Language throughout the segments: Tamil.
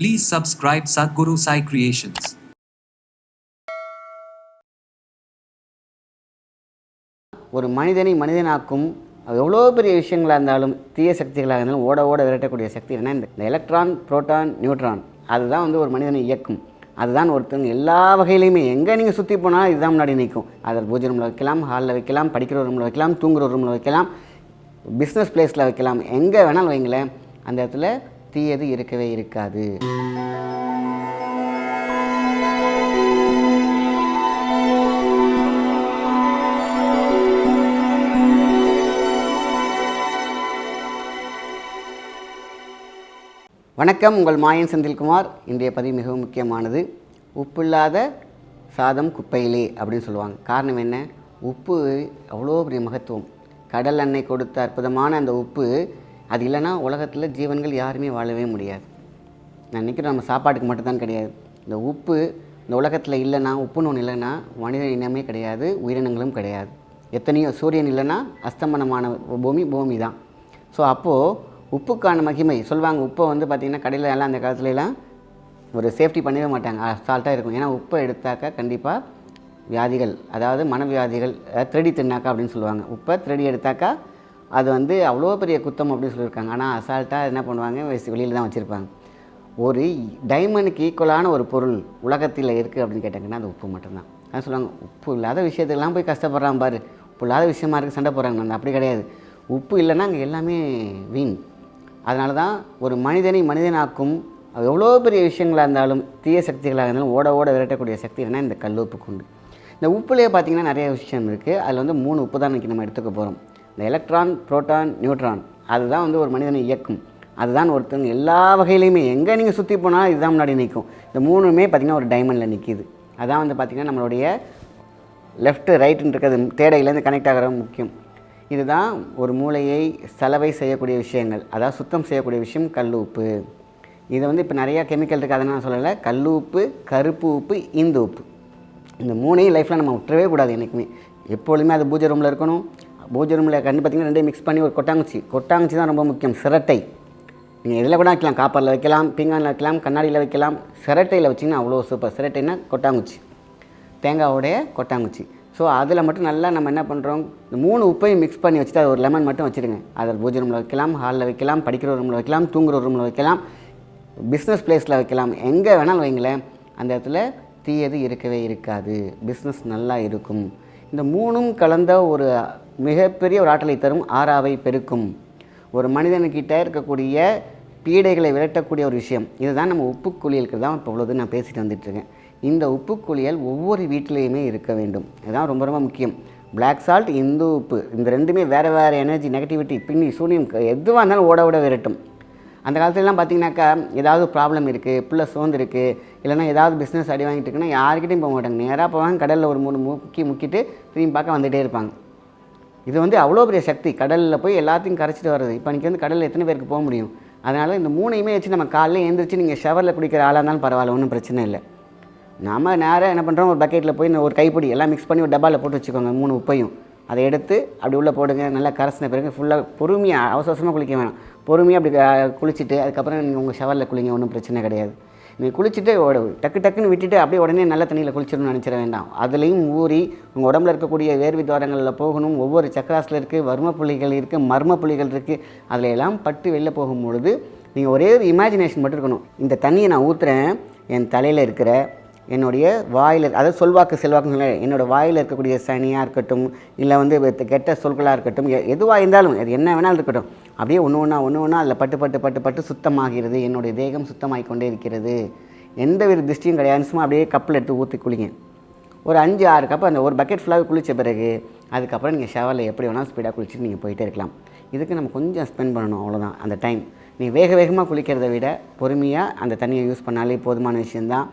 Please subscribe Sadhguru Sai Creations. ஒரு மனிதனை மனிதனாக்கும் எவ்வளோ பெரிய விஷயங்களாக இருந்தாலும் தீய சக்திகளாக இருந்தாலும் ஓட ஓட விரட்டக்கூடிய சக்தி என்ன இந்த எலக்ட்ரான் புரோட்டான் நியூட்ரான் அதுதான் வந்து ஒரு மனிதனை இயக்கும். அதுதான் ஒருத்தவங்க எல்லா வகையிலையுமே எங்கே நீங்கள் சுற்றி போனாலும் இதுதான் முன்னாடி நிற்கும். அதை பூஜை ரூமில் வைக்கலாம் ஹாலில் வைக்கலாம் படிக்கிற ரூமில் வைக்கலாம் தூங்குகிற ரூமில் வைக்கலாம் பிஸ்னஸ் பிளேஸில் வைக்கலாம். எங்கே வேணாலும் வைங்களேன். அந்த இடத்துல தீயது இருக்கவே இருக்காது. வணக்கம் உங்கள் மாயன் செந்தில்குமார். இன்றைய பதிவு மிகவும் முக்கியமானது. உப்பில்லாத சாதம் குப்பையிலே அப்படின்னு சொல்லுவாங்க. காரணம் என்ன? உப்பு அவ்வளோ பெரிய மகத்துவம். கடல் எண்ணெய் கொடுத்த அற்புதமான அந்த உப்பு அது இல்லைன்னா உலகத்தில் ஜீவன்கள் யாருமே வாழவே முடியாது. நான் நினைக்கிறேன் நம்ம சாப்பாட்டுக்கு மட்டும்தான் கிடையாது. இந்த உப்பு இந்த உலகத்தில் இல்லைன்னா உப்புன்னு ஒன்று இல்லைன்னா மனித இனமே கிடையாது உயிரினங்களும் கிடையாது. எத்தனையோ சூரியன் இல்லைன்னா அஸ்தமனமான பூமி பூமி தான் ஸோ அப்போது உப்புக்கான மகிமை சொல்லுவாங்க உப்பை வந்து பார்த்திங்கன்னா கடையில் எல்லாம் அந்த காலத்துலலாம் ஒரு சேஃப்டி பண்ணவே மாட்டாங்க. அசால்ட்டாக இருக்கும். ஏன்னா உப்பை எடுத்தாக்கா கண்டிப்பாக வியாதிகள் அதாவது மனவியாதிகள் அதாவது திருடி தின்னாக்கா அப்படின்னு சொல்லுவாங்க. உப்பை திருடி எடுத்தாக்கா அது வந்து அவ்வளோ பெரிய குத்தம் அப்படின்னு சொல்லியிருக்காங்க. ஆனால் அசால்ட்டாக என்ன பண்ணுவாங்க? வெளியில் தான் வச்சுருப்பாங்க. ஒரு டைமண்டுக்கு ஈக்குவலான ஒரு பொருள் உலகத்தில் இருக்குது அப்படின்னு கேட்டாங்கன்னா அது உப்பு மட்டும்தான். அதான் சொல்லுவாங்க உப்பு இல்லாத விஷயத்துக்கெல்லாம் போய் கஷ்டப்படுறான் பாரு. உப்பு இல்லாத விஷயமா இருக்குது சண்டை போடுறாங்க. அந்த அப்படி கிடையாது. உப்பு இல்லைன்னா அங்கே எல்லாமே வீண். அதனால தான் ஒரு மனிதனை மனிதனாக்கும் எவ்வளோ பெரிய விஷயங்களாக இருந்தாலும் தீய சக்திகளாக இருந்தாலும் ஓட ஓட விரட்டக்கூடிய சக்தி என்ன இந்த கல் உப்புக்கு உண்டு. இந்த உப்புலேயே பார்த்திங்கன்னா நிறைய விஷயம் இருக்குது அதில் வந்து மூணு உப்பு தான் இன்றைக்கி நம்ம எடுத்துக்க போகிறோம் இந்த எலக்ட்ரான் புரோட்டான் நியூட்ரான் அதுதான் வந்து ஒரு மனிதனை இயக்கும். அதுதான் ஒருத்தன் எல்லா வகையிலையுமே எங்கே நீங்கள் சுற்றி போனாலும் இதுதான் முன்னாடி நிற்கும் இந்த மூணுமே பார்த்திங்கன்னா ஒரு டைமண்டில் நிற்கிது அதான் வந்து பார்த்திங்கன்னா நம்மளுடைய லெஃப்ட்டு ரைட்டுன்னு இருக்கிறது தேடையிலேருந்து கனெக்ட் ஆகிற முக்கியம். இதுதான் ஒரு மூளையை சலவை செய்யக்கூடிய விஷயங்கள். அதாவது சுத்தம் செய்யக்கூடிய விஷயம் கல் உப்பு இது வந்து இப்போ நிறையா கெமிக்கல் இருக்குது அதை நான் சொல்லலை. கல் உப்பு கருப்பு உப்பு இந்து உப்பு. இந்த மூணையும் லைஃப்பில் நம்ம விட்டுறவே கூடாது என்றைக்குமே எப்பொழுதுமே அது பூஜை ரூமில் இருக்கணும். பூஜை ரூமில் கண்டு பார்த்திங்கன்னா ரெண்டையும் மிக்ஸ் பண்ணி ஒரு கொட்டாங்குச்சி. கொட்டாங்குச்சி தான் ரொம்ப முக்கியம். சிரட்டை. நீங்கள் எதில் கூட வைக்கலாம். காப்பரில் வைக்கலாம் பீங்கானில் வைக்கலாம் கண்ணாடியில் வைக்கலாம். சிரட்டையில் வச்சிங்கன்னா அவ்வளோ சூப்பர் சிரட்டைன்னா கொட்டாங்குச்சி. தேங்காவோடைய கொட்டாங்குச்சி. ஸோ அதில் மட்டும் நல்லா நம்ம என்ன பண்ணுறோம்? இந்த மூணு உப்பையும் மிக்ஸ் பண்ணி வச்சுட்டு அது ஒரு லெமன் மட்டும் வச்சுருங்க அதை பூஜை ரூமில் வைக்கலாம் ஹாலில் வைக்கலாம் படிக்கிற ரூமில் வைக்கலாம் தூங்குகிற ரூமில் வைக்கலாம் பிஸ்னஸ் பிளேஸில் வைக்கலாம். எங்கே வேணாலும் வைங்களேன். அந்த இடத்துல தீயது இருக்கவே இருக்காது. பிஸ்னஸ் நல்லா இருக்கும். இந்த மூணும் கலந்த ஒரு மிகப்பெரிய ஒரு ஆற்றலை தரும் ஆறாவை பெருக்கும். ஒரு மனிதனுக்கிட்ட இருக்கக்கூடிய பீடைகளை விரட்டக்கூடிய ஒரு விஷயம். இதுதான் நம்ம உப்பு குளியலுக்கு தான் இப்போ இவ்வளோது நான் பேசிட்டு வந்துட்டுருக்கேன். இந்த உப்பு குளியல் ஒவ்வொரு வீட்டிலையுமே இருக்க வேண்டும். இதுதான் ரொம்ப ரொம்ப முக்கியம். பிளாக் சால்ட் இந்து உப்பு. இந்த ரெண்டுமே வேறு வேறு எனர்ஜி நெகட்டிவிட்டி பின்னி சூனியம் எதுவாக இருந்தாலும் ஓட ஓட விரட்டும். அந்த காலத்துலலாம் பார்த்தீங்கன்னாக்கா ஏதாவது ப்ராப்ளம் இருக்குது பிள்ளை சோர்ந்து இருக்குது இல்லைனா ஏதாவது பிஸ்னஸ் அடி வாங்கிட்டு இருக்குன்னா யாருக்கிட்டையும் போக மாட்டாங்க. நேராக போவாங்க கடலில் ஒரு மூணு முக்கி முக்கிட்டு திரும்பி பார்க்க வந்துகிட்டே இருப்பாங்க. இது வந்து அவ்வளோ பெரிய சக்தி. கடலில் போய் எல்லாத்தையும் கரைச்சிட்டு வர்றது. இப்போ இன்றைக்கி வந்து கடலில் எத்தனை பேருக்கு போக முடியும்? அதனால் இந்த மூணையுமே வச்சு நம்ம காலையில் எழுந்திரிச்சு நீங்கள் ஷவரில் குடிக்கிற ஆளாக இருந்தாலும் பரவாயில்ல ஒன்றும் பிரச்சனை இல்லை. நம்ம நேராக என்ன பண்ணுறோம் ஒரு பக்கெட்டில் போய் இந்த ஒரு கைப்பிடி எல்லாம் மிக்ஸ் பண்ணி ஒரு டப்பாவில் போட்டு வச்சுக்கோங்க மூணு உப்பையும். அதை எடுத்து அப்படி உள்ளே போடுங்க நல்லா கரைசின பிறகு ஃபுல்லாக பொறுமையாக அவசரமாக குளிக்க வேணாம். பொறுமையாக அப்படி குளிச்சுட்டு அதுக்கப்புறம் நீங்கள் உங்கள் ஷவரில் குளிங்க ஒன்றும் பிரச்சனை கிடையாது. நீ குளிச்சுட்டு டக்கு டக்குன்னு விட்டுட்டு அப்படியே உடனே நல்ல தண்ணியில் குளிச்சிடணும்னு நினச்சிட வேண்டாம். அதுலேயும் ஊறி உங்கள் உடம்புல இருக்கக்கூடிய வேர்வை துவாரங்களில் போகணும். ஒவ்வொரு சக்கராசில் இருக்குது வர்ம புள்ளிகள் இருக்குது மர்ம புள்ளிகள் இருக்குது அதில் எல்லாம் பட்டு வெளில போகும்பொழுது நீங்கள் ஒரே ஒரு இமேஜினேஷன் மட்டும் இருக்கணும். இந்த தண்ணியை நான் ஊற்றுறேன் என் தலையில் இருக்கிற என்னுடைய வாயில் அதாவது சொல்வாக்கு செல்வாக்கு சொல்ல என்னோடய வாயில் இருக்கக்கூடிய சனியாக இருக்கட்டும் இல்லை வந்து கெட்ட சொற்களாக இருக்கட்டும் எதுவாக இருந்தாலும் அது என்ன வேணாலும் இருக்கட்டும் அப்படியே ஒன்று ஒன்றா ஒன்று ஒன்றா அதில் பட்டு பட்டு பட்டு பட்டு சுத்தமாகிறது என்னுடைய தேகம் சுத்தமாகி கொண்டே இருக்கிறது எந்த ஒரு திருஷ்டியும் கிடையாது. சும்மா அப்படியே கப்பில் எடுத்து ஊற்றி குளிங்க. ஒரு அஞ்சு ஆறு கப் அந்த ஒரு பக்கெட் ஃபுல்லாக குளித்த பிறகு அதுக்கப்புறம் நீங்கள் ஷவரில் எப்படி வேணாலும் ஸ்பீடாக குளிச்சுட்டு நீங்கள் போயிட்டே இருக்கலாம். இதுக்கு நம்ம கொஞ்சம் ஸ்பெண்ட் பண்ணணும் அவ்வளோதான் அந்த டைம் நீ வேக வேகமாக குளிக்கிறத விட பொறுமையாக அந்த தண்ணியை யூஸ் பண்ணாலே போதுமான விஷயந்தான்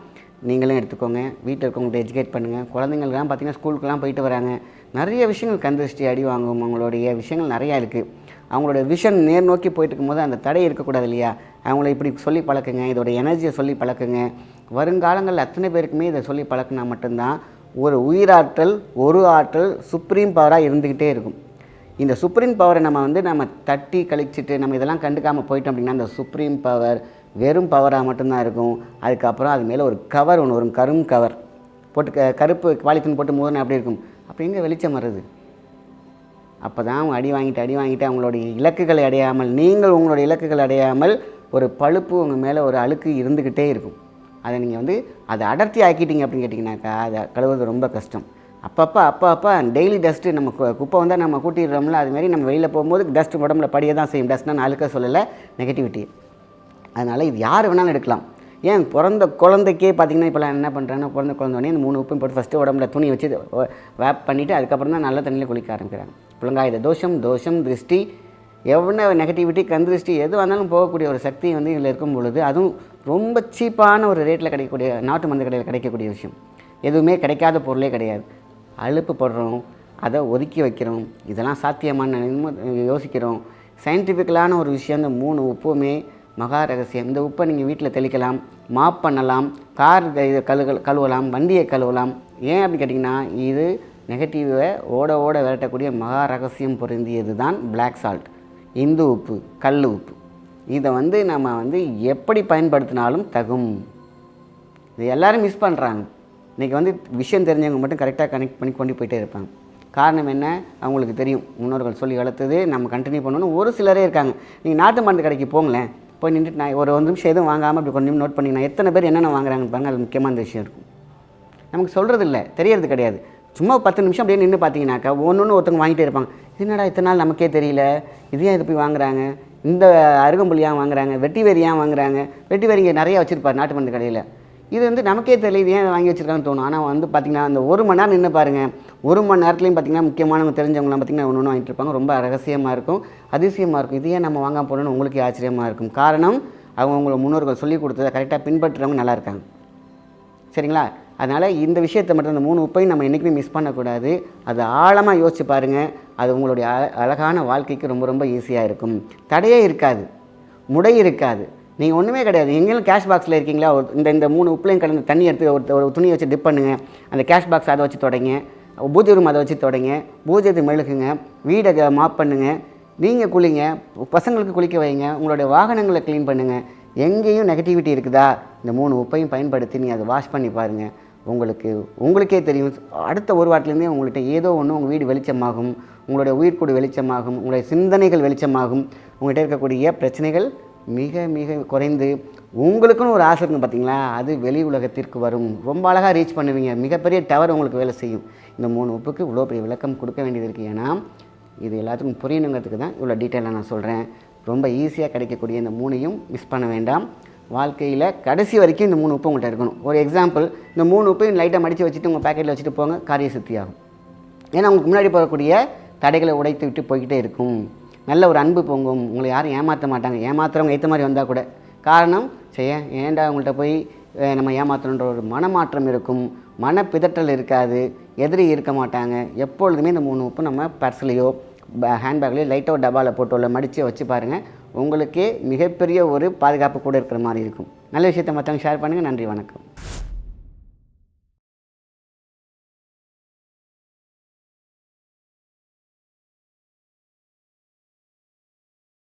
நீங்களும் எடுத்துக்கோங்க. வீட்டில் இருக்கவங்கள்ட்ட எஜுகேட் பண்ணுங்கள் குழந்தைங்களுக்கெல்லாம் பார்த்தீங்கன்னா ஸ்கூலுக்குலாம் போயிட்டு வராங்க. நிறைய விஷயங்கள் கந்திருஷ்டி அடி வாங்கும். அவங்களுடைய விஷயங்கள் நிறையா இருக்குது அவங்களோட விஷன் நேர் நோக்கி போயிட்டு இருக்கும்போது அந்த தடை இருக்கக்கூடாது இல்லையா? அவங்கள இப்படி சொல்லி பழக்குங்க. இதோட எனர்ஜியை சொல்லி பழக்குங்க. வருங்காலங்களில் அத்தனை பேருக்குமே இதை சொல்லி பழக்கினா மட்டும்தான் ஒரு உயிராற்றல் ஒரு ஆற்றல் சுப்ரீம் பவராக இருந்துக்கிட்டே இருக்கும். இந்த சுப்ரீம் பவரை நம்ம வந்து நம்ம தட்டி கழிச்சிட்டு நம்ம இதெல்லாம் கண்டுக்காமல் போயிட்டோம் அப்படின்னா அந்த சுப்ரீம் பவர் வெறும் பவராக மட்டும்தான் இருக்கும். அதுக்கப்புறம் அது மேலே ஒரு கவர் ஒன்று வரும். கரும் கவர் போட்டு க கருப்பு பாலித்தீன் போட்டு மூதனை அப்படி இருக்கும்? அப்படி எங்கே வெளிச்சம் வருது அப்போ தான் அவங்க அடி வாங்கிட்டு அடி வாங்கிட்டு அவங்களுடைய இலக்குகளை அடையாமல் நீங்கள் உங்களுடைய இலக்குகளை அடையாமல் ஒரு பழுப்பு உங்கள் மேலே ஒரு அழுக்கு இருந்துக்கிட்டே இருக்கும். அதை நீங்கள் வந்து அதை அடர்த்தி ஆக்கிட்டீங்க அப்படின்னு கேட்டிங்கனாக்கா அதை கழுவுறது ரொம்ப கஷ்டம். அப்பப்போ அப்போ அப்போ டெய்லி டஸ்ட்டு நம்ம குப்பை வந்தால் நம்ம கூட்டிடுறோம்ல அதுமாரி நம்ம வெளியில் போகும்போது டஸ்ட் உடம்புல படியே தான் செய்யும் டஸ்ட்னா நான் அழுக்க சொல்லலை நெகட்டிவிட்டி அதனால் இது யார் வேணாலும் எடுக்கலாம். ஏன் பிறந்த குழந்தைக்கே பார்த்தீங்கன்னா இப்போலாம் என்ன பண்ணுறாங்கன்னா பிறந்த குழந்த உடனே இந்த மூணு உப்பும் போட்டு ஃபஸ்ட்டு உடம்புல துணி வச்சு வேப் பண்ணிவிட்டு அதுக்கப்புறம் தான் நல்ல தண்ணியில் குளிக்க ஆரம்பிக்கிறாங்க. புலங்காயுத தோஷம் தோஷம் திருஷ்டி எவ்வளோ நெகட்டிவிட்டி கண் திருஷ்டி எது வந்தாலும் போகக்கூடிய ஒரு சக்தி வந்து இதில் இருக்கும் பொழுது அதுவும் ரொம்ப சீப்பான ஒரு ரேட்டில் கிடைக்கக்கூடிய நாட்டு மருந்து கடையில் கிடைக்கக்கூடிய விஷயம். எதுவுமே கிடைக்காத பொருளே கிடையாது. அலுப்பு படுறோம் அதை ஒதுக்கி வைக்கிறோம் இதெல்லாம் சாத்தியமான யோசிக்கிறோம். சயின்டிஃபிக்கலான ஒரு விஷயம் இந்த மூணு உப்புமே மகா ரகசியம். இந்த உப்பை நீங்கள் வீட்டில் தெளிக்கலாம் மாப் பண்ணலாம் கார் இதை கழுக கழுவலாம் வண்டியை கழுவலாம். ஏன் அப்படின்னு கேட்டிங்கன்னா இது நெகட்டிவை ஓட ஓட விரட்டக்கூடிய மகா ரகசியம் பொருந்தியது தான் பிளாக் சால்ட் இந்து உப்பு கல் உப்பு. இதை வந்து நம்ம வந்து எப்படி பயன்படுத்தினாலும் தகும். இது எல்லாரும் மிஸ் பண்ணுறாங்க இன்றைக்கி வந்து விஷயம் தெரிஞ்சவங்க மட்டும் கரெக்டாக கனெக்ட் பண்ணி கொண்டு போயிட்டே இருப்பாங்க. காரணம் என்ன? அவங்களுக்கு தெரியும். முன்னோர்கள் சொல்லி வளர்த்தது நம்ம கண்டினியூ பண்ணணும் ஒரு சிலரே இருக்காங்க. நீங்கள் நாட்டு மருந்து கடைக்கு போங்களேன். போய் நின்றுட்டு நான் ஒரு ஒரு நிமிஷம் எதுவும் வாங்காமல் அப்படி கொஞ்சம் நோட் பண்ணிங்கன்னா எத்தனை பேர் என்னென்ன வாங்குறாங்கன்னு பாருங்க அது முக்கியமான விஷயம் இருக்கும். நமக்கு சொல்கிறது இல்லை தெரியறது கிடையாது. சும்மா பத்து நிமிஷம் அப்படியே நின்று பார்த்தீங்கன்னாக்கா ஒன்று ஒன்று ஒருத்தவங்க வாங்கிட்டே இருப்பாங்க. என்னடா இத்தனை நாள் நமக்கே தெரியல? இது ஏன் இது போய் வாங்குறாங்க? இந்த அருகம்புள்ளியாக வாங்குறாங்க? வெட்டி வேரி வாங்குறாங்க? வெட்டி வேரி நிறையா வச்சுருப்பார் நாட்டு மருந்து கடையில். இது வந்து நமக்கே தெரியல ஏன் ஏன் வாங்கி வச்சிருக்காங்கன்னு தோணும். ஆனால் வந்து பார்த்திங்கன்னா அந்த ஒரு மணி நேரம் நின்று பாருங்கள் ஒரு மணி நேரத்துலையும் பார்த்திங்கன்னா முக்கியமானவங்க தெரிஞ்சவங்களாம் பார்த்திங்கன்னா ஒன்று ஒன்று வாங்கிட்டு இருப்பாங்க. ரொம்ப ரகசியமாக இருக்கும் அதிசயமாக இருக்கும். இது ஏன் நம்ம வாங்க போகணும்னு உங்களுக்கு ஆச்சரியமாக இருக்கும். காரணம் அவங்க உங்களை முன்னோர்கள் சொல்லி கொடுத்ததை கரெக்டாக பின்பற்றுறவங்க நல்லா இருக்காங்க. சரிங்களா? அதனால் இந்த விஷயத்தை மட்டும் இந்த மூணு உப்பையும் நம்ம என்றைக்குமே மிஸ் பண்ணக்கூடாது. அது ஆழமாக யோசிச்சு பாருங்கள் அது உங்களுடைய அழகான வாழ்க்கைக்கு ரொம்ப ரொம்ப ஈஸியாக இருக்கும். தடையே இருக்காது. முடை இருக்காது. நீங்கள் ஒன்றுமே கிடையாது. எங்கேயும் கேஷ் பாக்ஸில் இருக்கீங்களா? ஒரு இந்த இந்த மூணு உப்புலையும் கலந்து தண்ணி எடுத்து ஒரு ஒரு துணியை வச்சு டிப் பண்ணுங்கள் அந்த கேஷ் பாக்ஸ் அதை வச்சு தொடங்க. பூஜை ரூம் அதை வச்சு தொடங்க. பூஜை மெழுகுங்க. வீடை மாப் பண்ணுங்க. நீங்கள் குளிங்க. பசங்களுக்கு குளிக்க வைங்க. உங்களுடைய வாகனங்களை க்ளீன் பண்ணுங்கள் எங்கேயும் நெகட்டிவிட்டி இருக்குதா? இந்த மூணு உப்பையும் பயன்படுத்தி நீங்கள் அதை வாஷ் பண்ணி பாருங்கள் உங்களுக்கு உங்களுக்கே தெரியும். அடுத்த ஒரு வாரத்துலேருந்தே உங்கள்கிட்ட ஏதோ ஒன்று உங்கள் வீடு வெளிச்சமாகும். உங்களுடைய உயிர்க்கூடு வெளிச்சமாகும். உங்களுடைய சிந்தனைகள் வெளிச்சமாகும். உங்கள்கிட்ட இருக்கக்கூடிய பிரச்சனைகள் மிக மிக குறைந்து உங்களுக்குன்னு ஒரு ஆசை இருக்கும் பார்த்தீங்களா? அது வெளி உலகத்திற்கு வரும். ரொம்ப அழகாக ரீச் பண்ணுவீங்க. மிகப்பெரிய டவர் உங்களுக்கு வேலை செய்யும். இந்த மூணு உப்புக்கு இவ்வளோ பெரிய விளக்கம் கொடுக்க வேண்டியது இருக்குது ஏன்னா இது எல்லாத்துக்கும் புரியணுங்கிறதுக்கு தான் இவ்வளோ டீட்டெயிலாக நான் சொல்கிறேன் ரொம்ப ஈஸியாக கிடைக்கக்கூடிய இந்த மூணையும் மிஸ் பண்ண வேண்டாம். வாழ்க்கையில் கடைசி வரைக்கும் இந்த மூணு உப்பு உங்கள்கிட்ட இருக்கணும். ஒரு எக்ஸாம்பிள் இந்த மூணு உப்பையும் லைட்டாக மடித்து வச்சுட்டு உங்கள் பேக்கெட்டில் வச்சுட்டு போங்க. காரிய சித்தியாகும் ஏன்னா உங்களுக்கு முன்னாடி போகக்கூடிய தடைகளை உடைத்து விட்டு போய்கிட்டே இருக்கும். நல்ல ஒரு அன்பு பொங்கும். உங்களை யாரும் ஏமாற்ற மாட்டாங்க. ஏமாத்துறவங்க ஏற்ற மாதிரி வந்தால் கூட. காரணம் செய்ய ஏன்டா உங்கள்கிட்ட போய் நம்ம ஏமாற்றணுன்ற ஒரு மனமாற்றம் இருக்கும். மனப்பிதற்றல் இருக்காது. எதிரி இருக்க மாட்டாங்க. எப்பொழுதுமே இந்த மூணு உப்பு நம்ம பர்ஸ்லேயோ ஹேண்ட்பேக்லேயோ லைட்டோ டப்பாவில் போட்டோ இல்லை மடித்து வச்சு பாருங்கள் உங்களுக்கே மிகப்பெரிய ஒரு பாதுகாப்பு கூட இருக்கிற மாதிரி இருக்கும். நல்ல விஷயத்தை மற்றவங்க ஷேர் பண்ணுங்கள் நன்றி வணக்கம்.